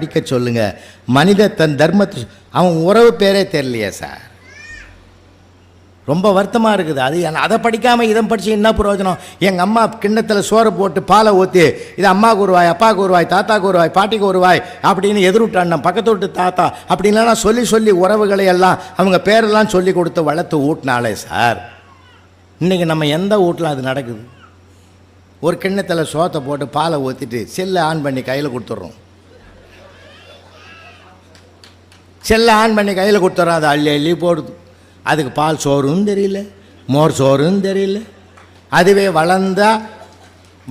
படிக்க சொல்லுங்க. மனித தன் தர்மத்தை அவன் உறவு பேரே தெரியலையே சார். ரொம்ப வருத்தமாக இருக்குது. அது அதை படிக்காமல் இதை படித்து என்ன பிரயோஜனம்? எங்கள் அம்மா கிண்ணத்தில் சோறு போட்டு பாலை ஊற்றி இது அம்மாவுக்கு ஒரு வாய் அப்பாவுக்கு ஒரு வாய் தாத்தாக்கு பாட்டிக்கு ஒருவாய் அப்படின்னு எதிர்விட்டான் பக்கத்து வீட்டு தாத்தா அப்படின்லாம் சொல்லி சொல்லி உறவுகளை எல்லாம் அவங்க பேரெல்லாம் சொல்லி கொடுத்து வளர்த்து ஊட்டினாலே சார். இன்றைக்கி நம்ம எந்த வீட்டில் அது நடக்குது. ஒரு கிண்ணத்தில் சோத்தை போட்டு பாலை ஊற்றிட்டு செல்லை ஆன் பண்ணி கையில் கொடுத்துட்றோம். செல்லை ஆன் பண்ணி கையில் கொடுத்துட்றோம் அது அள்ளி அள்ளி போடுது. அதுக்கு பால் சோறுன்னு தெரியல. மோர் சோறும் தெரியல. அதுவே வளர்ந்தா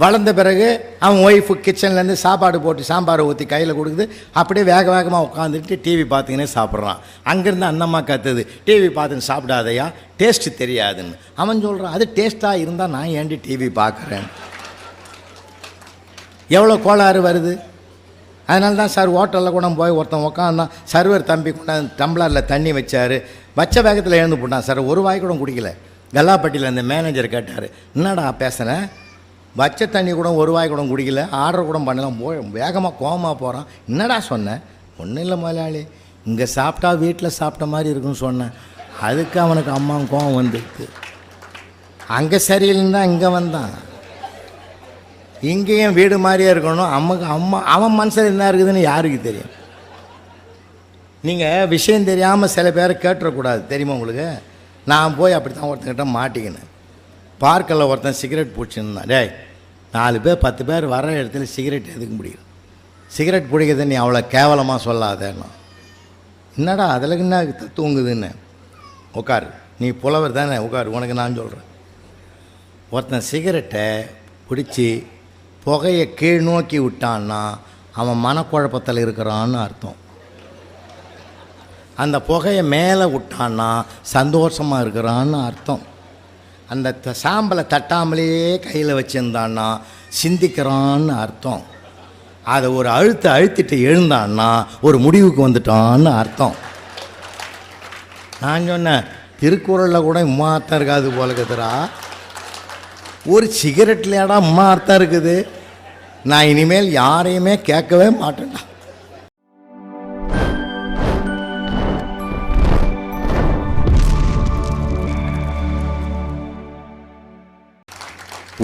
வளர்ந்த பிறகு அவன் ஒய்ஃபு கிச்சன்லேருந்து சாப்பாடு போட்டு சாம்பாரை ஊற்றி கையில் கொடுக்குது. அப்படியே வேக வேகமாக உட்காந்துட்டு டிவி பார்த்துக்கினே சாப்பிட்றான். அங்கேருந்து அந்தம்மா கத்துது டிவி பார்த்துன்னு சாப்பிடாதையா? டேஸ்ட்டு தெரியாதுன்னு. அவன் சொல்கிறான் அது டேஸ்ட்டாக இருந்தால் நான் ஏன்டி டிவி பார்க்குறேன்? எவ்வளோ கோளாறு வருது? அதனால தான் சார் ஹோட்டலில் கூட போய் ஒருத்தன் உட்காந்தான் சர்வர் தம்பி கொண்டாந்து டம்ளரில் தண்ணி வச்சார். வச்ச வேகத்தில் எழுந்து போட்டான் சார். ஒரு வாய் கூட குடிக்கல. கல்லாப்பட்டியில் அந்த மேனேஜர் கேட்டார் என்னடா பேசுகிறேன் வச்ச தண்ணி கூட ஒரு வாய் கூட குடிக்கல. ஆர்டர் கூட பண்ணலாம் போய் வேகமாக கோவமாக போகிறான் என்னடா சொன்னேன் ஒன்றும் இல்லை முதலாளி. இங்கே சாப்பிட்டா வீட்டில் சாப்பிட்ட மாதிரி இருக்குன்னு சொன்னேன் அதுக்கு அவனுக்கு அம்மா கோவம் வந்துருக்கு. அங்கே சரியில்லைன்னு தான் இங்கே வந்தான். இங்கேயும் வீடு மாதிரியே இருக்கணும். அம்மாக்கு அம்மா அவன் மனசில் என்ன இருக்குதுன்னு யாருக்கு தெரியும்? நீங்கள் விஷயம் தெரியாமல் சில பேரை கேட்டுறக்கூடாது. தெரியுமா உங்களுக்கு? நான் போய் அப்படி தான் ஒருத்தங்கிட்ட மாட்டிக்கினேன். பார்க்கில் ஒருத்தன் சிகரெட் பிடிச்சிருந்தான். டேய் நாலு பேர் பத்து பேர் வர இடத்துல சிகரெட் எதுக்கு முடியும் சிகரெட் பிடிக்கிறது நீ அவ்வளோ கேவலமாக சொல்லாதேன்னா. என்னடா அதில் என்ன தூங்குதுன்னு? உட்காரு நீ புலவர் தானே உட்காரு உனக்கு நான் சொல்கிறேன் ஒருத்தன் சிகரெட்டை பிடிச்சி புகையை கீழ் நோக்கி விட்டான்னா அவன் மனக்குழப்பத்தில் இருக்கிறான்னு அர்த்தம். அந்த புகையை மேலே விட்டான்னா சந்தோஷமாக இருக்கிறான்னு அர்த்தம். அந்த த- சாம்பலை தட்டாமலேயே கையில் வச்சுருந்தான்னா சிந்திக்கிறான்னு அர்த்தம். அதை ஒரு அழுத்து அழுத்திட்டு எழுந்தான்னா ஒரு முடிவுக்கு வந்துட்டான்னு அர்த்தம். நான் சொன்னேன் திருக்குறளில் கூட இம்மா அர்த்தம் இருக்காது போல இருக்குதுடா. ஒரு சிகரெட்லையாடா அம்மா அர்த்தம் இருக்குது. நான் இனிமேல் யாரையுமே கேட்கவே மாட்டேன்டா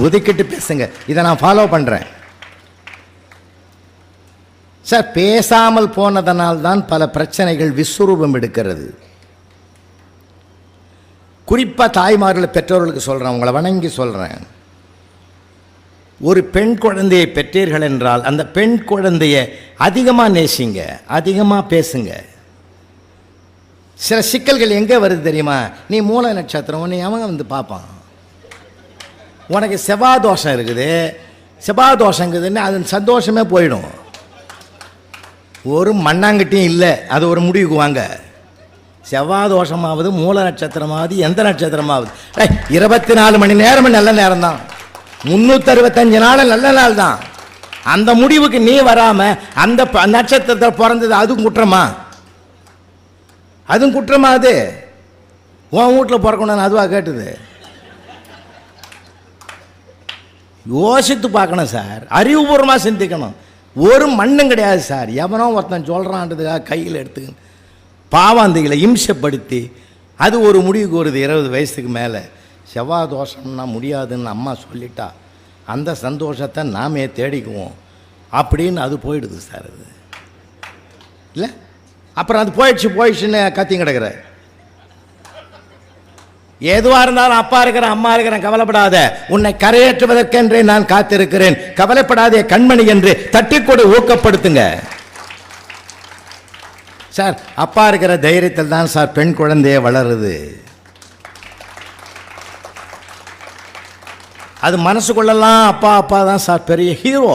ஒதுக்கிட்டு பேசுங்க. இதை நான் ஃபாலோ பண்ணுறேன் சார் பேசாமல் போனதனால் தான் பல பிரச்சனைகள் விஸ்வரூபம் எடுக்கிறது. குறிப்பாக தாய்மார்களை பெற்றோர்களுக்கு சொல்கிறேன் உங்களை வணங்கி சொல்கிறேன் ஒரு பெண் குழந்தையை பெற்றீர்கள் என்றால் அந்த பெண் குழந்தைய அதிகமாக நேசிங்க அதிகமாக பேசுங்க. சில சிக்கல்கள் எங்கே வருது தெரியுமா? நீ மூல நட்சத்திரம் நீ அவன் வந்து பார்ப்பான்? உனக்கு செவ்வாய் தோஷம் இருக்குது. செவ்வாய் இருக்குதுன்னு அது சந்தோஷமே போயிடும். ஒரு மண்ணாங்கட்டியும் இல்லை அது ஒரு முடிவுக்கு வாங்க. செவ்வாய் தோஷமாவது மூல நட்சத்திரமாவது எந்த நட்சத்திரமாவது. இருபத்தி நாலு மணி நேரமும் நல்ல நேரம் தான் முந்நூற்றறுபத்தஞ்சு நாள் நல்ல நாள் தான். அந்த முடிவுக்கு நீ வராம அந்த ப- நட்சத்திரத்தில் பிறந்தது அதுவும் குற்றமா? அதுவும் குற்றமா அது? உன் வீட்டில் பிறக்கணும்னு அதுவாக கேட்டுது? யோசித்து பார்க்கணும் சார். அறிவுபூர்வமாக சிந்திக்கணும். ஒரு மண்ணும் கிடையாது சார். எவனோ ஒருத்தன் சொல்கிறான்றதுக்காக கையில் எடுத்துக்கணும் பாவாந்திகளை இம்சப்படுத்தி அது ஒரு முடிவுக்கு வருது இருபது வயசுக்கு மேலே. செவ்வாய் தோஷம்னா முடியாதுன்னு அம்மா சொல்லிட்டா அந்த சந்தோஷத்தை நாமே தேடிக்குவோம். அப்படின்னு அது போயிடுது சார் அது. இல்லை? அப்புறம் அது போயிடுச்சு போயிடுச்சுன்னு கத்தி கிடக்குற. எதுவாக இருந்தாலும் அப்பா இருக்கிறேன் அம்மா இருக்கிறேன் கவலைப்படாத. உன்னை கரையேற்றுவதற்கென்றே நான் காத்திருக்கிறேன். கவலைப்படாதே கண்மணி என்று தட்டிக்கொடு ஊக்கப்படுத்துங்க. சார் அப்பா இருக்கிற தைரியத்தில் தான் சார் பெண் குழந்தைய வளருது. அது மனசுக்குள்ளெல்லாம் அப்பா அப்பா தான் சார் பெரிய ஹீரோ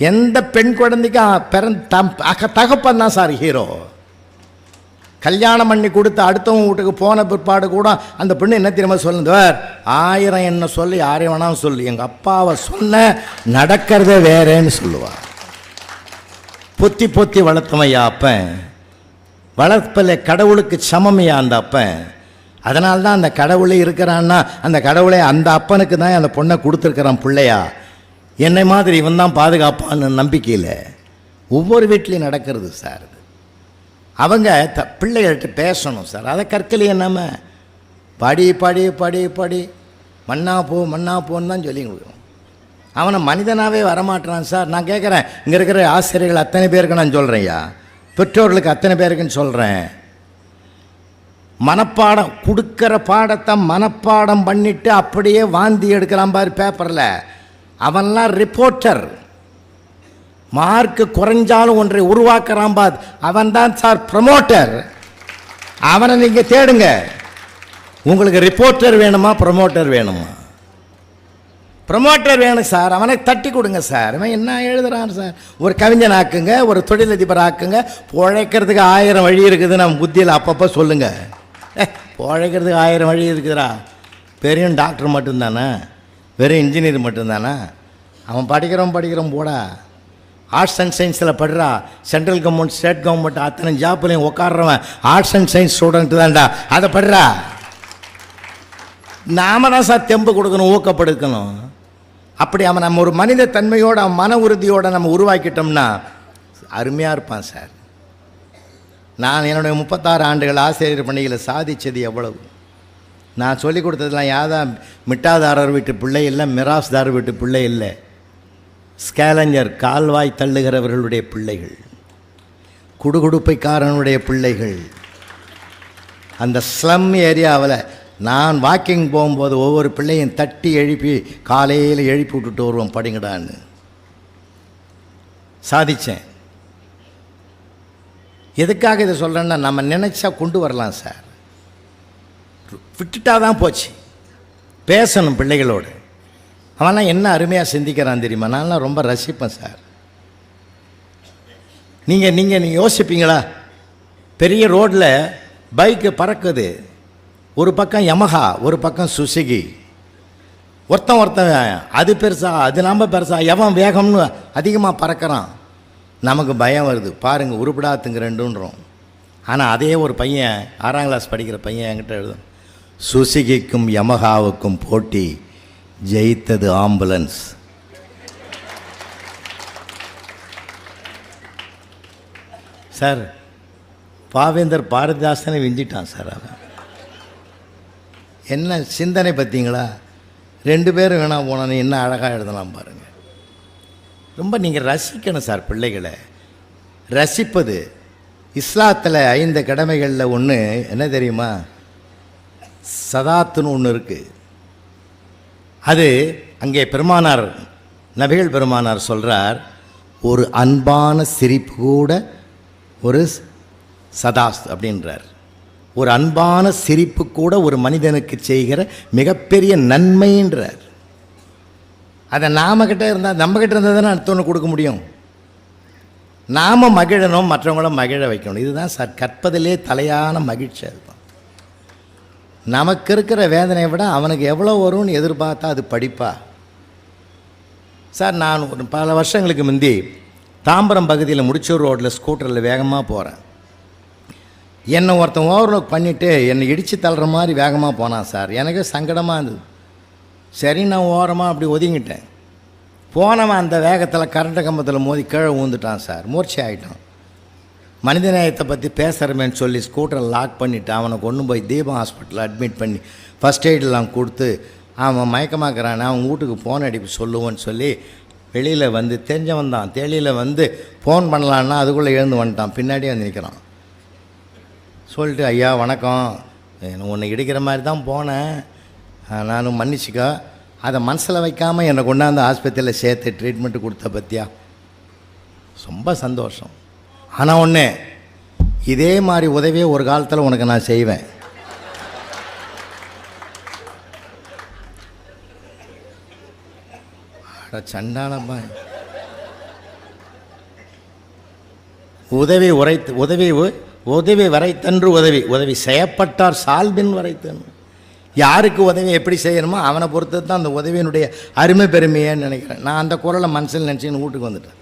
எந்த பெண் குழந்தைக்கும் பிறந்த தம் அக- தகப்பன் தான் சார் ஹீரோ கல்யாணம் பண்ணி கொடுத்து அடுத்தவங்க வீட்டுக்கு போன பிற்பாடு கூட அந்த பெண்ணு என்ன தெரியுமா சொல்லுவார் ஆயிரம் என்ன சொல்லி யாரையும் வேணாலும் சொல்லு. எங்கள் அப்பாவை சொன்ன நடக்கிறதே வேறேன்னு சொல்லுவார் பொத்தி பொத்தி வளர்த்தமையா அப்பன். வளர்ப்பில் கடவுளுக்கு சமமையா அந்த அப்பன். அதனால்தான் அந்த கடவுளே இருக்கிறான்னா அந்த கடவுளை அந்த அப்பனுக்கு தான் அந்த பொண்ணை கொடுத்துருக்குறான் பிள்ளையா? என்னை மாதிரி இவன் தான் பாதுகாப்பான்னு நம்பிக்கையில் ஒவ்வொரு வீட்லேயும் நடக்கிறது சார் இது அவங்க த பிள்ளைகள்கிட்ட பேசணும் சார். அதை கற்கலையே நம்ம. படி படி படி படி. மண்ணா போ மண்ணா போன்னு தான் சொல்லி கொடுக்குறோம் அவனை மனிதனாகவே வரமாட்டான் சார். நான் கேட்குறேன் இங்கே இருக்கிற ஆசிரியர்கள் அத்தனை பேருக்கு நான் சொல்கிறேன்யா பெற்றோர்களுக்கு அத்தனை பேருக்குன்னு சொல்கிறேன் மனப்பாடம் கொடுக்குற பாடத்தை மனப்பாடம் பண்ணிட்டு அப்படியே வாந்தி எடுக்கிறான் பாரு பேப்பரில் அவன்லாம் ரிப்போர்ட்டர் மார்க்கு குறைஞ்சாலும் ஒன்றை உருவாக்குறான் பார். அவன் தான் சார் ப்ரமோட்டர் அவனை நீங்கள் தேடுங்க. உங்களுக்கு ரிப்போர்ட்டர் வேணுமா ப்ரமோட்டர் வேணுமா? ப்ரமோட்டர் வேணும் சார் அவனை தட்டி கொடுங்க சார் அவன் என்ன எழுதுறான் சார் ஒரு கவிஞன் ஆக்குங்க ஒரு தொழிலதிபர் ஆக்குங்க. பிழைக்கிறதுக்கு ஆயிரம் வழி இருக்குது நம்ம புத்தியில் அப்பப்போ சொல்லுங்கள் பிழைக்கிறதுக்கு ஆயிரம் வழி இருக்குதுடா. பெரிய டாக்டர் மட்டும்தானே? வெறும் இன்ஜினியர் மட்டும்தானே? அவன் படிக்கிறவன் படிக்கிறவன் போடா. ஆர்ட்ஸ் அண்ட் சயின்ஸில் படுறா. சென்ட்ரல் கவர்மெண்ட் ஸ்டேட் கவர்மெண்ட் அத்தனை ஜாப்லையும் உட்காடுறவன் ஆர்ட்ஸ் அண்ட் சயின்ஸ் ஸ்டூடெண்ட் தான்டா. அதை படுறா. நாம தான் சார் தெம்பு கொடுக்கணும் ஊக்கப்படுத்தணும் அப்படி அவன் நம்ம ஒரு மனித தன்மையோட மன உறுதியோடு நம்ம உருவாக்கிட்டோம்னா அருமையாக இருப்பான் சார். நான் என்னுடைய முப்பத்தாறு ஆண்டுகள் ஆசிரியர் பணியில் சாதித்தது எவ்வளவு? நான் சொல்லிக் கொடுத்ததுலாம் யாதா மிட்டாதாரர் வீட்டு பிள்ளை இல்லை மிராஸ்தார் வீட்டு பிள்ளை இல்லை. ஸ்கேலஞ்சர் கால்வாய் தள்ளுகிறவர்களுடைய பிள்ளைகள். குடுகுடுப்பைக்காரனுடைய பிள்ளைகள். அந்த ஸ்லம் ஏரியாவில் நான் வாக்கிங் போகும்போது ஒவ்வொரு பிள்ளையும் தட்டி எழுப்பி காலையில் எழுப்பி விட்டுட்டு வருவோம் படிங்கடான்னு. சாதித்தேன் எதுக்காக இதை சொல்கிறேன்னா நம்ம நினச்சா கொண்டு வரலாம் சார். விட்டுட்டா தான் போச்சு. பேசணும் பிள்ளைகளோடு. அவன்லாம் என்ன அருமையாக சிந்திக்கிறான் தெரியுமா? நான்லாம் ரொம்ப ரசிப்பேன் சார். நீங்கள் நீங்கள் நீங்கள் யோசிப்பீங்களா? பெரிய ரோட்டில் பைக்கு பறக்குது. ஒரு பக்கம் யமஹா ஒரு பக்கம் சுசுகி. ஒருத்தன் ஒருத்தன் அது பெருசா அது நாம் பெருசா எவன் வேகம்னு அதிகமாக பறக்கிறான். நமக்கு பயம் வருது. பாருங்கள் உருப்படாத்துங்க ரெண்டுன்றோம் ஆனால் அதே ஒரு பையன் ஆறாம் கிளாஸ் படிக்கிற பையன் என்கிட்ட எழுதும் சுசுகிக்கும் யமஹாவுக்கும் போட்டி ஜெயித்தது ஆம்புலன்ஸ். சார் பாவேந்தர் பாரதிதாசனை விஞ்சிட்டான் சார் அவன். என்ன சிந்தனை பார்த்தீங்களா ரெண்டு பேரும் வேணா போனான்னு என்ன அழகாக எழுதலாம் பாருங்கள் ரொம்ப நீங்கள் ரசிக்கணும் சார் பிள்ளைகளை. ரசிப்பது. இஸ்லாத்தில் ஐந்து கடமைகளில் ஒன்று என்ன தெரியுமா? சதாத்துன்னு ஒன்று இருக்குது அது அங்கே பெருமானார் நபிகள் பெருமானார் சொல்கிறார் ஒரு அன்பான சிரிப்பு கூட ஒரு சதாஸ் அப்படின்றார். ஒரு அன்பான சிரிப்பு கூட ஒரு மனிதனுக்கு செய்கிற மிகப்பெரிய நன்மைன்றார். அதை நாம இருந்தால் நம்மக்கிட்ட இருந்தால் தானே அடுத்தவனு கொடுக்க முடியும்? நாம் மகிழணும் மற்றவங்கள மகிழ வைக்கணும். இதுதான் சார் கற்பதிலே தலையான மகிழ்ச்சி அதுதான் நமக்கு இருக்கிற வேதனையை விட அவனுக்கு எவ்வளோ வரும்னு எதிர்பார்த்தா அது படிப்பா? சார் நான் ஒரு பல வருஷங்களுக்கு முந்தி தாம்பரம் பகுதியில் முடிச்சூர் ரோட்டில் ஸ்கூட்டரில் வேகமாக போகிறேன் என்னை ஒருத்தன் ஓவர்லோக் பண்ணிவிட்டு என்னை இடித்து தள்ளுற மாதிரி வேகமாக போனான் சார். எனக்கு சங்கடமாக இருந்தது. சரி நான் ஓரமாக அப்படி ஒதுங்கிட்டேன். போனவன் அந்த வேகத்தில் கரண்ட கம்பத்தில் மோதி கீழே ஊந்துட்டான் சார். மூர்ச்சி ஆகிட்டான் மனிதநேயத்தை பற்றி பேசுகிறமேன்னு சொல்லி ஸ்கூட்டரை லாக் பண்ணிவிட்டு அவனை கொண்டு போய் தீபம் ஹாஸ்பிட்டலில் அட்மிட் பண்ணி ஃபஸ்ட் எய்டெலாம் கொடுத்து அவன் மயக்கமாக்குறானே அவன் வீட்டுக்கு ஃபோன் அடிப்பு சொல்லுவோன்னு சொல்லி வெளியில் வந்து தெரிஞ்சவன் தான். தெளியில் வந்து ஃபோன் பண்ணலான்னா அதுக்குள்ளே எழுந்து வந்துட்டான். பின்னாடியே வந்து நிற்கிறான் சொல்லிட்டு ஐயா வணக்கம். உன்னை இடிக்கிற மாதிரி தான் போனேன். நானும் மன்னிச்சுக்கோ. அதை மனசில் வைக்காமல் என்னை கொண்டாந்து ஆஸ்பத்திரியில் சேர்த்து ட்ரீட்மெண்ட்டு கொடுத்த பற்றியா ரொம்ப சந்தோஷம். ஆனால் ஒன்று இதே மாதிரி உதவியை ஒரு காலத்தில் உனக்கு நான் செய்வேன். அட உதவி உரைத்து உதவி உதவி வரைத்தன்று உதவி உதவி செய்யப்பட்டார் சால்பின் வரைத்தன் யாருக்கு உதவி எப்படி செய்யணுமோ அவனை பொறுத்து தான் அந்த உதவியினுடைய அருமை பெருமையேன்னு நினைக்கிறேன். நான் அந்த குரலை மனசில் நினச்சின்னு வீட்டுக்கு வந்துட்டேன்.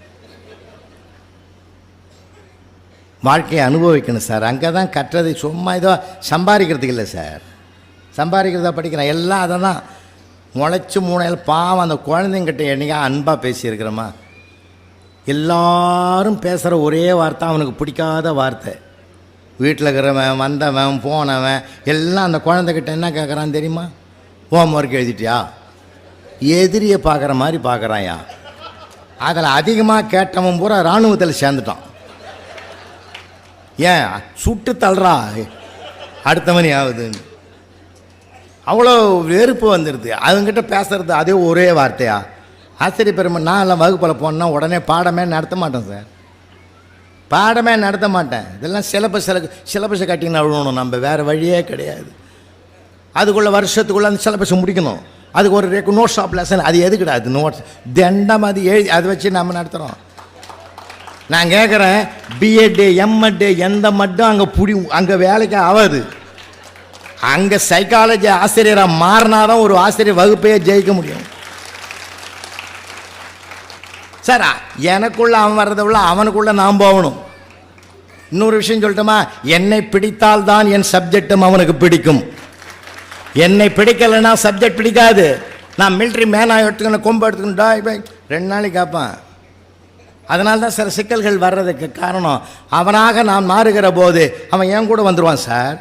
வாழ்க்கையை அனுபவிக்கணும் சார். அங்கே தான் கற்றது சும்மா ஏதோ சம்பாதிக்கிறதுக்கு இல்லை சார். சம்பாதிக்கிறதா படிக்கிறேன். எல்லாம் அதை தான் முளைச்சி மூணையில் பாவம் அந்த குழந்தைங்கிட்ட என்னைக்கா அன்பாக பேசியிருக்கிறோமா? எல்லாரும் பேசுகிற ஒரே வார்த்தை அவனுக்கு பிடிக்காத வார்த்தை. வீட்டில் இருக்கிறவன் வந்தவன் போனவன் எல்லாம் அந்த குழந்தைகிட்ட என்ன கேட்குறான் தெரியுமா? ஹோம் ஒர்க் எழுதிட்டியா? எதிரியை பார்க்குற மாதிரி பார்க்குறாயா? அதில் அதிகமாக கேட்டவன் பூரா இராணுவத்தில் சேர்ந்துட்டான். ஏன்? சுட்டு தள்ளுறா. மணி ஆகுதுன்னு அவ்வளோ வெறுப்பு வந்துடுது. அவங்ககிட்ட பேசுகிறது அதே ஒரே வார்த்தையா? ஆசிரியர் பெருமை நான் எல்லாம் வகுப்பில் போனேன்னா உடனே பாடமே நடத்த மாட்டேன் சார். பாடமே நடத்த மாட்டேன். இதெல்லாம் சிலபஸ் சிலபஸை கட்டிங்கன்னா அழுவணும். நம்ம வேறு வழியே கிடையாது. அதுக்குள்ள வருஷத்துக்குள்ளே அந்த சிலபஸை முடிக்கணும். அதுக்கு ஒரு ரெக்கு நோட்ஸ் ஆஃப் லெசன் அது எது கிடையாது நோட்ஸ் தண்டம் அது எழுதி அதை வச்சு நம்ம நடத்துகிறோம் நான் கேட்குறேன் பிஎட்டு எம்எட் எந்த மட்டும் அங்கே புடி அங்கே வேலைக்கு ஆகாது அங்கே சைக்காலஜி ஆசிரியராக மாறினாதான் ஒரு ஆசிரியர் வகுப்பையே ஜெயிக்க முடியும். சார் எனக்குள்ள அவன் வர்றதை விட அவனுக்குள்ள நான் போகணும். இன்னொரு விஷயம் சொல்லட்டுமா? என்னை பிடித்தால் தான் என் சப்ஜெக்டும் அவனுக்கு பிடிக்கும். என்னை பிடிக்கலைன்னா சப்ஜெக்ட் பிடிக்காது. நான் மிலிட்ரி மேனாக எடுத்துக்கணும் கொம்பு எடுத்துக்கணும்டா இப்போ ரெண்டு நாளைக்கு கேட்பான் அதனால தான் சில சிக்கல்கள் வர்றதுக்கு காரணம் அவனாக நான் மாறுகிற போது அவன் என் கூட வந்துடுவான் சார்.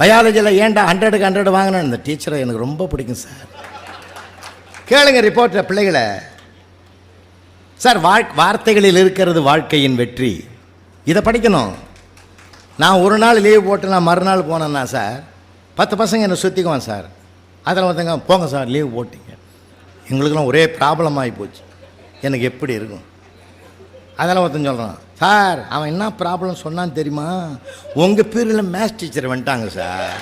பயாலஜியில் ஏன்டா ஹண்ட்ரடுக்கு ஹண்ட்ரட் வாங்கினேன்? இந்த டீச்சரை எனக்கு ரொம்ப பிடிக்கும் சார். கேளுங்க ரிப்போர்ட்டர் பிள்ளைகளை. சார் வாழ் வார்த்தைகளில் இருக்கிறது வாழ்க்கையின் வெற்றி. இதை படிக்கணும். நான் ஒரு நாள் லீவ் போட்டு நான் மறுநாள் போனேன்னா சார் பத்து பசங்க என்னை சுற்றிக்குவான் சார் அதில் ஒருத்தங்க போங்க சார் லீவ் போட்டிங்க. எங்களுக்கெல்லாம் ஒரே ப்ராப்ளம் ஆகி போச்சு. எனக்கு எப்படி இருக்கும்? அதெல்லாம் ஒருத்தன் சொல்கிறான் சார் அவன் என்ன ப்ராப்ளம் சொன்னான்னு தெரியுமா? உங்கள் பீரியடில் மேத்ஸ் டீச்சர் வந்துட்டாங்க சார்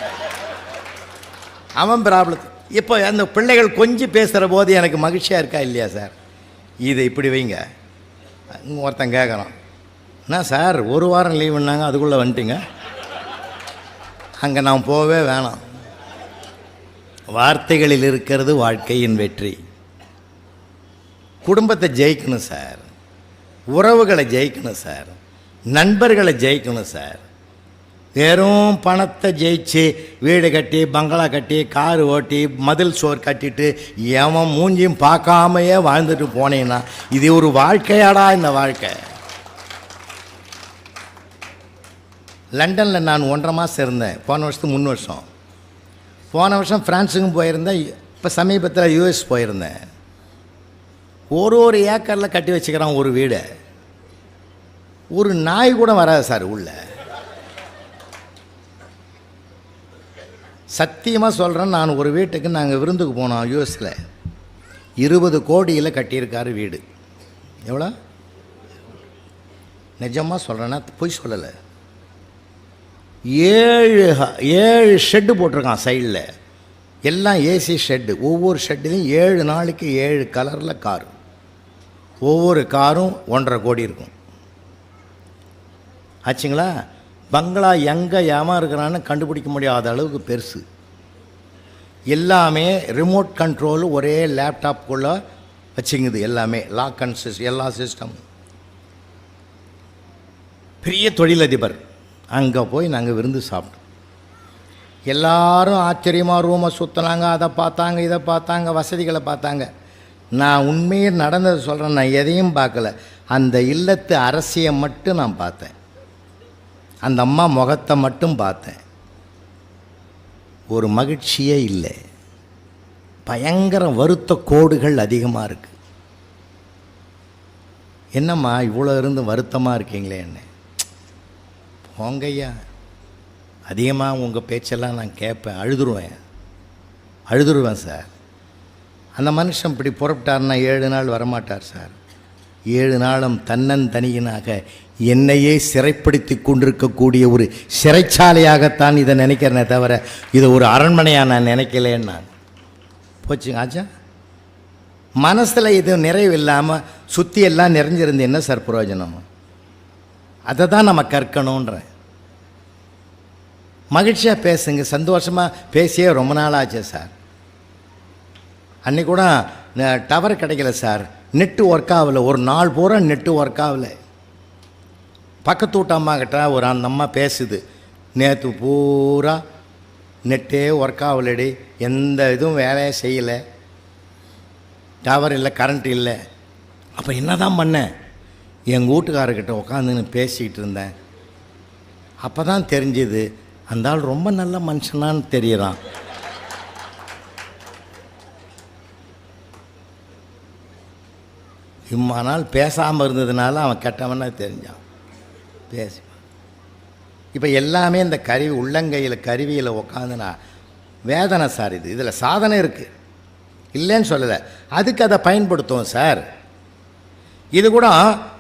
அவன் ப்ராப்ளம் இப்போ அந்த பிள்ளைகள் கொஞ்சம் பேசுகிற போது எனக்கு மகிழ்ச்சியாக இருக்கா இல்லையா சார்? இதை இப்படி வைங்க. ஒருத்தன் கேட்குறான் என்ன சார் ஒரு வாரம் லீவுன்னாங்க அதுக்குள்ளே வந்துட்டுங்க? அங்கே நான் போகவே வேணாம். வார்த்தைகளில் இருக்கிறது வாழ்க்கையின் வெற்றி. குடும்பத்தை ஜெயிக்கணும் சார். உறவுகளை ஜெயிக்கணும் சார். நண்பர்களை ஜெயிக்கணும் சார். வெறும் பணத்தை ஜெயிச்சு வீடு கட்டி பங்களா கட்டி கார் ஓட்டி மதில் சோர் கட்டிட்டு எவன் மூஞ்சியும் பார்க்காமையே வாழ்ந்துட்டு போனேன்னா இது ஒரு வாழ்க்கையாடா இந்த வாழ்க்கை. லண்டனில் நான் ஒன்றரை மாதம் இருந்தேன் போன வருஷத்துக்கு முன் வருஷம். போன வருஷம் ஃப்ரான்ஸுக்கும் போயிருந்தேன் இப்போ சமீபத்தில் யூஎஸ் போயிருந்தேன். ஒரு ஒரு ஏக்கரில் கட்டி வச்சுக்கிறான் ஒரு வீடு. ஒரு நாய் கூட வராது சார் உள்ளே. சத்தியமாக சொல்கிறேன் நான் ஒரு வீட்டுக்கு நாங்கள் விருந்துக்கு போனோம் யூஎஸில். இருபது கோடியில் கட்டியிருக்காரு வீடு. எவ்வளோ? நிஜமாக சொல்கிறேன்னா பொய் சொல்லலை. ஏழு ஏழு ஷெட்டு போட்டிருக்கான் சைடில் எல்லாம் ஏசி ஷெட்டு ஒவ்வொரு ஷெட்டுலையும் ஏழு நாளைக்கு ஏழு கலரில் கார் ஒவ்வொரு காரும் ஒன்றரை கோடி இருக்கும். ஆச்சுங்களா? பங்களா எங்கே ஏமா இருக்கிறான்னு கண்டுபிடிக்க முடியாத அளவுக்கு பெருசு. எல்லாமே ரிமோட் கண்ட்ரோல் ஒரே லேப்டாப்புக்குள்ளே வச்சுங்குது எல்லாமே. லாக் அண்ட் சிஸ் எல்லா சிஸ்டமும் பெரிய தொழிலதிபர். அங்கே போய் நாங்கள் விருந்து சாப்பிட்டோம். எல்லாரும் ஆச்சரியமாக ரூமை சுற்றினாங்க அதை பார்த்தாங்க இதை பார்த்தாங்க வசதிகளை பார்த்தாங்க. நான் உண்மையே நடந்ததை சொல்கிறேன் நான் எதையும் பார்க்கல. அந்த இல்லத்து அரசியை மட்டும் நான் பார்த்தேன். அந்த அம்மா முகத்தை மட்டும் பார்த்தேன். ஒரு மகிழ்ச்சியே இல்லை. பயங்கர வருத்த கோடுகள் அதிகமாக இருக்குது என்னம்மா இவ்வளோ இருந்து வருத்தமாக இருக்கீங்களே என்ன? போங்கய்யா. அதிகமாக உங்கள் பேச்செல்லாம் நான் கேட்பேன். அழுதுருவேன். அழுதுருவேன் சார். அந்த மனுஷன் இப்படி புறப்பட்டார்னா ஏழு நாள் வரமாட்டார் சார். ஏழு நாளும் தன்னன் தனியனாக என்னையே சிறைப்படுத்தி கொண்டிருக்கக்கூடிய ஒரு சிறைச்சாலையாகத்தான் இதை நினைக்கிறேனே தவிர இதை ஒரு அரண்மனையாக நான் நினைக்கலேன்னு நான். போச்சுங்க ஆச்சா? மனசில் இது நிறைவு இல்லாமல் சுற்றி எல்லாம் நிறைஞ்சிருந்து என்ன சார் பிரயோஜனம்? அதை தான் நம்ம கற்கணுன்றேன் மகிழ்ச்சியாக பேசுங்க சந்தோஷமாக பேசியே ரொம்ப நாள் ஆச்சு சார். அன்றைக்கூட டவர் கிடைக்கல சார். நெட்டு ஒர்க் ஆகல. ஒரு நாள் பூரா நெட்டு ஒர்க் ஆகலை. பக்கத்து வீட்டு அம்மா கிட்ட ஒரு அந்த அம்மா பேசுது. நேற்று பூரா நெட்டே ஒர்க் ஆகலடி. எந்த இதுவும் வேலையே செய்யலை. டவர் இல்லை கரண்ட் இல்லை. அப்போ என்ன தான் பண்ணேன் எங்கள் வீட்டுக்காரர்கிட்ட உட்காந்துன்னு பேசிக்கிட்டு இருந்தேன். அப்போ தான் தெரிஞ்சுது அந்த ஆள் ரொம்ப நல்ல மனுஷனான்னு தெரியறான். இம்மா நாள் பேசாமல் இருந்ததுனால அவன் கெட்டவனாக தெரிஞ்சான். பேசி இப்போ எல்லாமே இந்த கருவி உள்ளங்கையில் கருவியில் உக்காந்துனா வேதனை சார் இது. இதில் சாதனை இருக்குது இல்லைன்னு சொல்லலை. அதுக்கு அதை பயன்படுத்துவோம் சார். இது கூட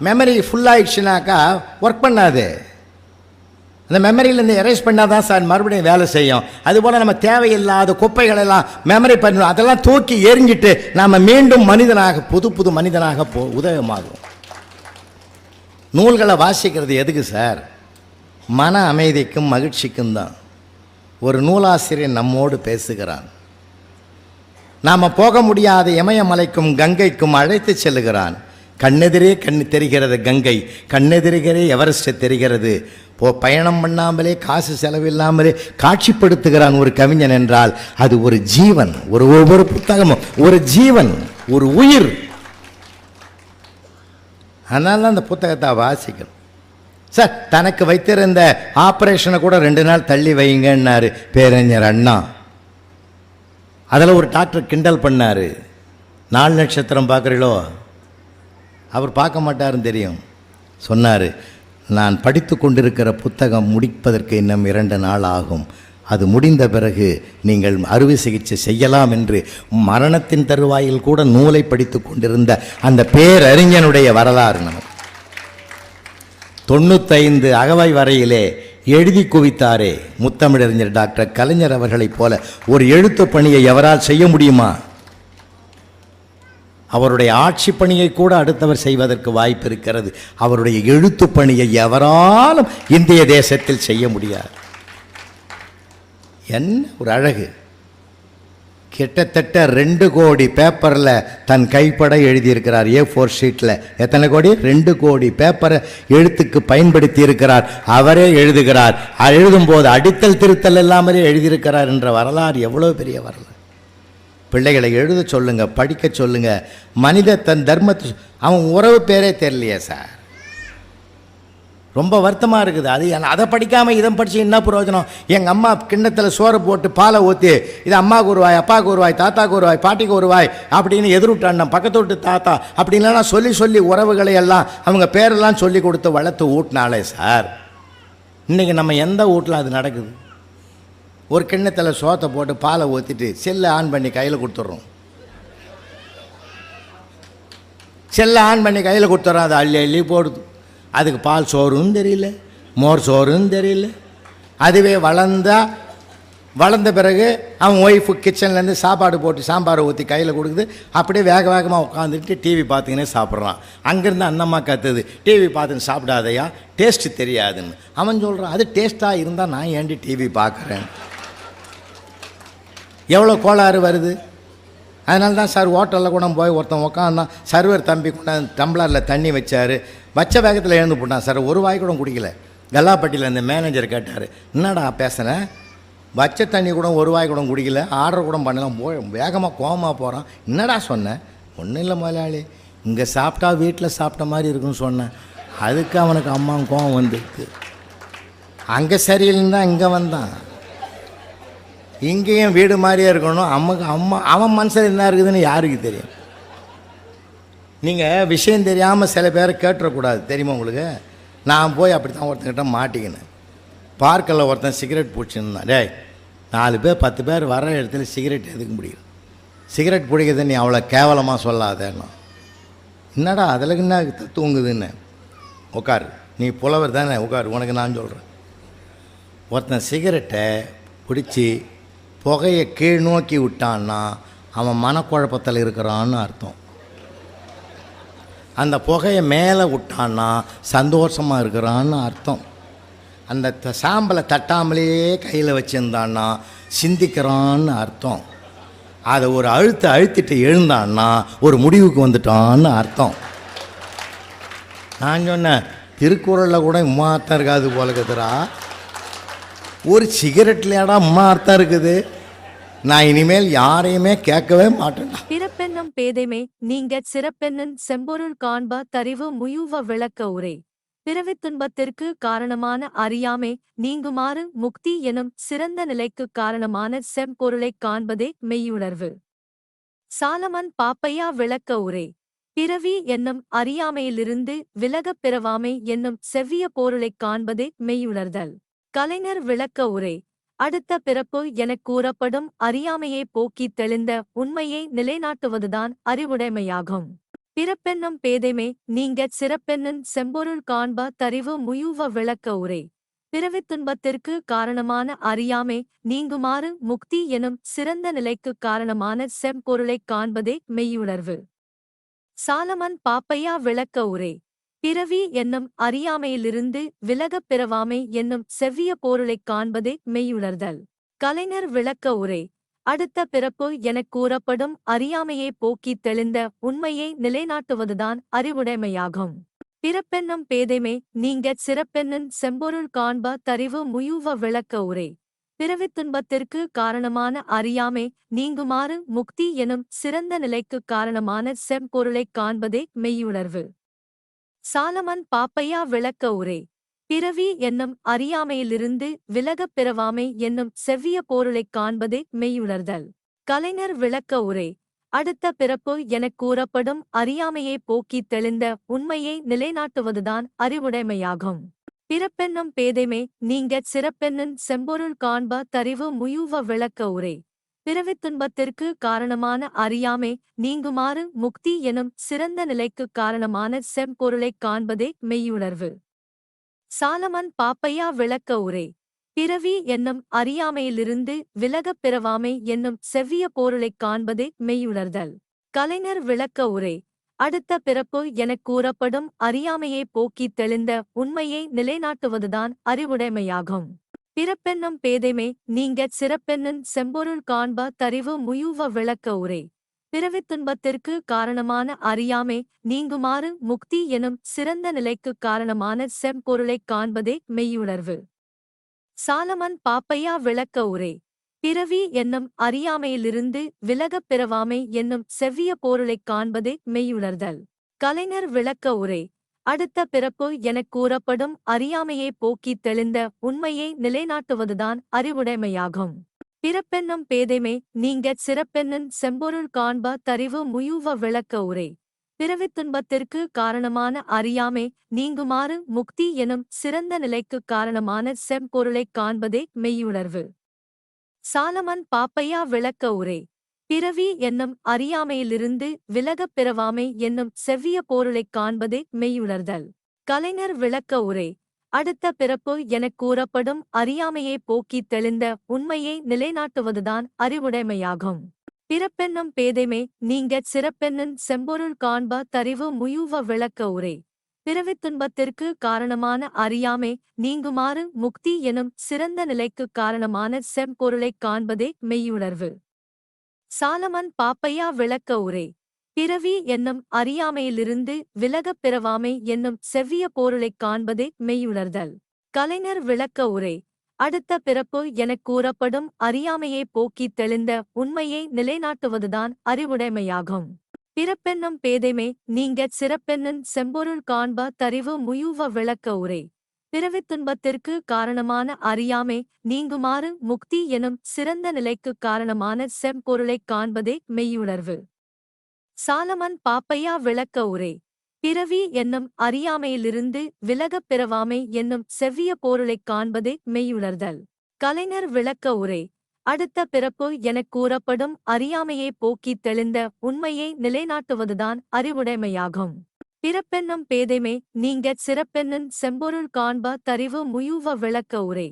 மெமரி ஃபுல்லாகிடுச்சுனாக்கா ஒர்க் பண்ணாது. அந்த மெமரியிலேருந்து எரேஸ் பண்ணால் தான் சார் மறுபடியும் வேலை செய்யும். அதுபோல் நம்ம தேவையில்லாத குப்பைகளெல்லாம் மெமரி பண்ணணும் அதெல்லாம் தூக்கி எரிஞ்சிட்டு நாம் மீண்டும் மனிதனாக புது புது மனிதனாக போ உதவமாகும் நூல்களை வாசிக்கிறது எதுக்கு சார்? மன அமைதிக்கும் மகிழ்ச்சிக்கும் தான். ஒரு நூலாசிரியர் நம்மோடு பேசுகிறான். நாம் போக முடியாத இமயமலைக்கும் கங்கைக்கும் அழைத்து செல்லுகிறான். கண்ணெதிரே கண் தெரிகிறது கங்கை கண்ணெதிரிகிறே எவரெஸ்ட் தெரிகிறது. போ பயணம் பண்ணாமலே காசு செலவில்லாமலே காட்சிப்படுத்துகிறான் ஒரு கவிஞன் என்றால் அது ஒரு ஜீவன் ஒரு ஒவ்வொரு புத்தகமும் ஒரு ஜீவன் ஒரு உயிர். அதனால தான் அந்த புத்தகத்தை வாசிக்கணும். சார் தனக்கு வைத்திருந்த ஆப்ரேஷனை கூட ரெண்டு நாள் தள்ளி வைங்கன்னாரு பேரறிஞர் அண்ணா. அதில் ஒரு டாக்டர் கிண்டல் பண்ணார். நாலு நட்சத்திரம் பார்க்குறீங்களோ அவர் பார்க்க மாட்டாருன்னு தெரியும். சொன்னார். நான் படித்து கொண்டிருக்கிற புத்தகம் முடிப்பதற்கு இன்னும் இரண்டு நாள் ஆகும். அது முடிந்த பிறகு நீங்கள் அறுவை சிகிச்சை செய்யலாம் என்று மரணத்தின் தருவாயில் கூட நூலை படித்து கொண்டிருந்த அந்த பேரறிஞனுடைய வரலாறு நமக்கு. தொண்ணூத்தைந்து அகவை வரையிலே எழுதி குவித்தாரே முத்தமிழறிஞர் டாக்டர் கலைஞர் அவர்களைப் போல ஒரு எழுத்துப் பணியை எவரால் செய்ய முடியுமா? அவருடைய ஆட்சி பணியை கூட அடுத்தவர் செய்வதற்கு வாய்ப்பு இருக்கிறது. அவருடைய எழுத்துப் பணியை எவராலும் இந்திய தேசத்தில் செய்ய முடியாது. என்ன ஒரு அழகு. கிட்டத்தட்ட ரெண்டு கோடி பேப்பரில் தன் கைப்பட எழுதியிருக்கிறார் ஏ ஃபோர் ஷீட்டில் எத்தனை கோடி? ரெண்டு கோடி பேப்பரை எழுத்துக்கு பயன்படுத்தி இருக்கிறார் அவரே எழுதுகிறார். எழுதும்போது அடித்தல் திருத்தல் இல்லாமலே எழுதியிருக்கிறார் என்ற வரலாறு எவ்வளோ பெரிய வரலாறு. பிள்ளைகளை எழுத சொல்லுங்கள் படிக்க சொல்லுங்கள் மனித தன் தர்மத்தை அவன் உறவு பேரே தெரியலையே சார். ரொம்ப வருத்தமாக இருக்குது. அது என்ன- அதை படிக்காமல் இதை படித்து என்ன பிரயோஜனம்? எங்கள் அம்மா கிண்ணத்தில் சோறு போட்டு பாலை ஊற்றி இது அம்மாவுக்கு ஒருவாய் அப்பாவுக்கு ஒருவாய் தாத்தாவுக்கு ஒருவாய் பாட்டிக்கு ஒரு அப்படின்னு எதிர்விட்டான் பக்கத்து வீட்டு தாத்தா அப்படின்லாம் சொல்லி சொல்லி உறவுகளை எல்லாம் அவங்க பேரெல்லாம் சொல்லி கொடுத்து வளர்த்து ஊட்டினாலே சார் இன்றைக்கி நம்ம எந்த வீட்டில் அது நடக்குது. ஒரு கிண்ணத்தில் சோத்தை போட்டு பாலை ஊற்றிட்டு செல்லை ஆன் பண்ணி கையில் கொடுத்துட்றோம். செல்லை ஆன் பண்ணி கையில் கொடுத்துட்றோம் அது அள்ளி அள்ளி போடுது. அதுக்கு பால் சோறுன்னு தெரியல மோர் சோறுன்னு தெரியல. அதுவே வளர்ந்தா வளர்ந்த பிறகு அவன் ஒய்ஃபு கிச்சன்லேருந்து சாப்பாடு போட்டு சாம்பாரை ஊற்றி கையில் கொடுக்குது. அப்படியே வேக வேகமாக உட்காந்துட்டு டிவி பார்த்துக்கினே சாப்பிட்றான். அங்கேருந்து அந்தம்மா கத்துது டிவி பார்த்துன்னு சாப்பிடாதையா? டேஸ்ட்டு தெரியாதுன்னு. அவன் சொல்கிறான் அது டேஸ்ட்டாக இருந்தால் நான் ஏண்டி டிவி பார்க்குறேன்? எவ்வளோ கோளாறு வருது? அதனால தான் சார் ஹோட்டலில் கூட போய் ஒருத்தன் உட்காந்தான் சர்வர் தம்பி கொண்டாந்து டம்ளரில் தண்ணி வச்சார். வச்ச வேகத்தில் எழுந்து போட்டான் சார். ஒரு வாய் கூட குடிக்கல. கல்லாப்பட்டியில் இந்த மேனேஜர் கேட்டார் என்னடா பேசுகிறேன் வச்ச தண்ணி கூட ஒரு வாய் கூட குடிக்கல. ஆர்டர் கூட பண்ணலாம் போ வேகமாக கோவமாக போகிறான் என்னடா சொன்னேன் ஒன்றும் இல்லை முதலாளி. இங்கே சாப்பிட்டா வீட்டில் சாப்பிட்ட மாதிரி இருக்குன்னு சொன்னேன் அதுக்கு அவனுக்கு அம்மா கோவம் வந்துருக்கு. அங்கே சரியில்லைன்னு தான் இங்கே வந்தான். இங்கேயும் வீடு மாதிரியே இருக்கணும். அம்மாக்கு அம்மா அவன் மனசில் என்ன இருக்குதுன்னு யாருக்கு தெரியும்? நீங்கள் விஷயம் தெரியாமல் சில பேரை கேட்டுறக்கூடாது. தெரியுமா உங்களுக்கு? நான் போய் அப்படி தான் ஒருத்தங்கிட்ட மாட்டிக்கினேன். பார்க்கில் ஒருத்தன் சிகரெட் பிடிச்சிருந்தான். டேய் நாலு பேர் பத்து பேர் வர இடத்துல சிகரெட் எதுக்கு முடியும் சிகரெட் பிடிக்கிறது நீ அவ்வளோ கேவலமாக சொல்லாதேன்னா. என்னடா அதில் என்ன தூங்குதுன்னு? உட்காரு நீ புலவர் தானே உட்காரு உனக்கு நான் சொல்கிறேன் ஒருத்தன் சிகரெட்டை பிடிச்சி புகையை கீழ் நோக்கி விட்டான்னா அவன் மனக்குழப்பத்தில் இருக்கிறான்னு அர்த்தம். அந்த புகையை மேலே விட்டான்னா சந்தோஷமாக இருக்கிறான்னு அர்த்தம். அந்த த- சாம்பலை தட்டாமலேயே கையில் வச்சுருந்தான்னா சிந்திக்கிறான்னு அர்த்தம். அதை ஒரு அழுத்து அழுத்திட்டு எழுந்தான்னா ஒரு முடிவுக்கு வந்துட்டான்னு அர்த்தம். நான் சொன்னேன் திருக்குறளில் கூட இம்மா அர்த்தம் இருக்காது போல இருக்குதுடா. ஒரு சிகரெட்லையாடா அம்மா அர்த்தம் இருக்குது. நான் இனிமேல் யாரையுமே கேட்கவே மாட்டேன்டா பிறப்பென்னும் பேதைமை நீங்கச் செம்பொருள் காண்ப தறிவு முயுவ விளக்க உரை. பிறவித் துன்பத்திற்கு காரணமான அறியாமை நீங்குமாறு முக்தி எனும் சிறந்த நிலைக்குக் காரணமான செம்பொருளைக் காண்பதே மெய்யுணர்வு. சாலமன் பாப்பையா விளக்க உரை. பிறவி என்னும் அறியாமையிலிருந்து விலகப் பிறவாமை என்னும் செவ்விய பொருளைக் காண்பதே மெய்யுணர்தல். கலைஞர் விளக்க உரை. அடுத்த பிறப்பு எனக் கூறப்படும் அறியாமையை போக்கித் தெளிந்த உண்மையை நிலைநாட்டுவதுதான் அறிவுடைமையாகும். பிறப்பென்னும் பேதைமை நீங்கச் சிறப்பென்னும் செம்பொருள் காண்ப தறிவு முயூவ விளக்க உரை. பிறவித் துன்பத்திற்கு காரணமான அறியாமை நீங்குமாறு முக்தி எனும் சிறந்த நிலைக்குக் காரணமான செம்பொருளைக் காண்பதே மெய்யுணர்வு. சாலமன் பாப்பையா விளக்க உரை. பிறவி என்னும் அறியாமையிலிருந்து விலகப் பிறவாமை என்னும் செவ்விய பொருளைக் காண்பதே மெய்யுணர்தல். கலைஞர் விளக்க உரை. அடுத்த பிறப்பு எனக் கூறப்படும் அறியாமையை போக்கித் தெளிந்த உண்மையை நிலைநாட்டுவதுதான் அறிவுடைமையாகும். பிறப்பென்னும் பேதைமை நீங்க சிறப்பென்னும் செம்பொருள் காண்ப தறிவு முயுவ விளக்க உரை. பிறவித் துன்பத்திற்கு காரணமான அறியாமை நீங்குமாறு முக்தி எனும் சிறந்த நிலைக்குக் காரணமான செம்பொருளைக் காண்பதே மெய்யுணர்வு. சாலமன் பாப்பையா விளக்க உரை. பிறவி என்னும் அறியாமையிலிருந்து விலகப் பிறவாமை என்னும் செவ்விய பொருளைக் காண்பதே மெய்யுணர்தல். கலைஞர் விளக்க உரை. அடுத்த பிறப்பு எனக் கூறப்படும் அறியாமையை போக்கித் தெளிந்த உண்மையை நிலைநாட்டுவதுதான் அறிவுடைமையாகும். பிறப்பென்னும் பேதைமை நீங்கச் சிறப்பென்னும் செம்பொருள் காண்ப தறிவு முயுவ விளக்க உரை. பிறவித் துன்பத்திற்கு காரணமான அறியாமை நீங்குமாறு முக்தி எனும் சிறந்த நிலைக்குக் காரணமான செம்பொருளைக் காண்பதே மெய்யுணர்வு. சாலமன் பாப்பையா விளக்க உரை. பிறவி என்னும் அறியாமையிலிருந்து விலகப் பிறவாமை என்னும் செவ்விய பொருளைக் காண்பதே மெய்யுணர்தல். கலைஞர் விளக்க உரை. அடுத்த பிறப்பு எனக் கூறப்படும் அறியாமையை போக்கித் தெளிந்த உண்மையை நிலைநாட்டுவதுதான் அறிவுடைமையாகும். பிறப்பென்னும் பேதைமை நீங்கச் சிறப்பென்னன் செம்பொருள் காண்ப தறிவு முயுவ விளக்க உரை. பிறவித் துன்பத்திற்கு காரணமான அறியாமை நீங்குமாறு முக்தி எனும் சிறந்த நிலைக்குக் காரணமான செம்பொருளைக் காண்பதே மெய்யுணர்வு. சாலமன் பாப்பையா விளக்க உரை. பிறவி என்னும் அறியாமையிலிருந்து விலகப் பிறவாமை என்னும் செவ்விய பொருளைக் காண்பதே மெய்யுணர்தல். கலைஞர் விளக்க உரை. அடுத்த பிறப்பு எனக் கூறப்படும் அறியாமையை போக்கித் தெளிந்த உண்மையை நிலைநாட்டுவதுதான் அறிவுடைமையாகும். பிறப்பென்னும் பேதைமை நீங்கச் சிறப்பென்னன் செம்பொருள் காண்ப தறிவு முயுவ விளக்க உரை. பிறவித் துன்பத்திற்கு காரணமான அறியாமை நீங்குமாறு முக்தி எனும் சிறந்த நிலைக்குக் காரணமான செம்பொருளைக் காண்பதே மெய்யுணர்வு. சாலமன் பாப்பையா விளக்க உரை. பிறவி என்னும் அறியாமையிலிருந்து விலகப் பிறவாமை என்னும் செவ்விய பொருளைக் காண்பதே மெய்யுணர்தல். கலைஞர் விளக்க உரை. அடுத்த பிறப்பு எனக் கூறப்படும் அறியாமையை போக்கித் தெளிந்த உண்மையை நிலைநாட்டுவதுதான் அறிவுடைமையாகும். பிறப்பென்னும் பேதைமை நீங்கச் சிறப்பென்னும் செம்பொருள் காண்ப தறிவு முயுவ விளக்க உரை. பிறவித் துன்பத்திற்கு காரணமான அறியாமை நீங்குமாறு முக்தி எனும் சிறந்த நிலைக்குக் காரணமான செம்பொருளைக் காண்பதே மெய்யுணர்வு. சாலமன் பாப்பையா விளக்க உரை. பிறவி என்னும் அறியாமையிலிருந்து விலகப் பிறவாமை என்னும் செவ்விய பொருளைக் காண்பதே மெய்யுணர்தல். கலைஞர் விளக்க உரை. அடுத்த பிறப்பு எனக் கூறப்படும் அறியாமையை போக்கித் தெளிந்த உண்மையை நிலைநாட்டுவதுதான் அறிவுடைமையாகும். பிறப்பென்னும் பேதைமை நீங்கச் சிறப்பென்னும் செம்பொருள் காண்ப தறிவு முயூவ விளக்க உரை. பிறவித் துன்பத்திற்கு காரணமான அறியாமை நீங்குமாறு முக்தி எனும் சிறந்த நிலைக்குக் காரணமான செம்பொருளைக் காண்பதே மெய்யுணர்வு. சாலமன் பாப்பையா விளக்க உரை. பிறவி என்னும் அறியாமையிலிருந்து விலகப் பிறவாமை என்னும் செவ்விய பொருளைக் காண்பதே மெய்யுணர்தல். கலைஞர் விளக்க உரை. அடுத்த பிறப்பு எனக் கூறப்படும் அறியாமையை போக்கித் தெளிந்த உண்மையை நிலைநாட்டுவதுதான் அறிவுடைமையாகும். பிறப்பென்னும் பேதைமை நீங்கச் சிறப்பென்னன் செம்பொருள் காண்ப தறிவு முயுவ விளக்க உரை.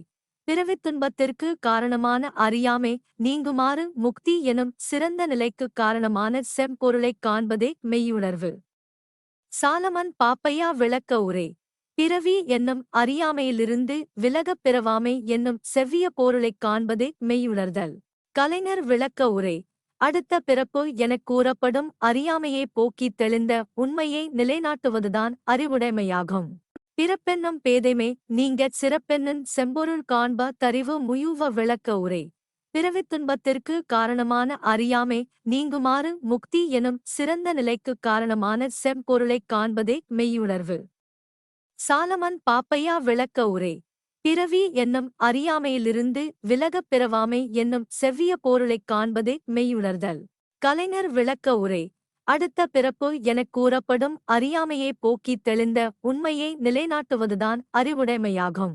பிறவித் துன்பத்திற்கு காரணமான அறியாமை நீங்குமாறு முக்தி எனும் சிறந்த நிலைக்குக் காரணமான செம்பொருளைக் காண்பதே மெய்யுணர்வு. சாலமன் பாப்பையா விளக்க உரை. பிறவி என்னும் அறியாமையிலிருந்து விலகப் பிறவாமை என்னும் செவ்விய பொருளைக் காண்பதே மெய்யுணர்தல். கலைஞர் விளக்க உரை. அடுத்த பிறப்பு எனக் கூறப்படும் அறியாமையை போக்கித் தெளிந்த உண்மையை நிலைநாட்டுவதுதான் அறிவுடைமையாகும். பிறப்பென்னும் பேதைமை நீங்கச் சிறப்பென்னும் செம்பொருள் காண்ப தறிவு முயுவ விளக்க உரை. பிறவித் துன்பத்திற்கு காரணமான அறியாமை நீங்குமாறு முக்தி எனும் சிறந்த நிலைக்குக் காரணமான செம்பொருளைக் காண்பதே மெய்யுணர்வு. சாலமன் பாப்பையா விளக்க உரை. பிறவி என்னும் அறியாமையிலிருந்து விலகப் பிறவாமை என்னும் செவ்விய பொருளைக் காண்பதே மெய்யுணர்தல். கலைஞர் விளக்க உரை. அடுத்த பிறப்பு எனக் கூறப்படும் அறியாமையை போக்கித் தெளிந்த உண்மையை நிலைநாட்டுவதுதான் அறிவுடைமையாகும்.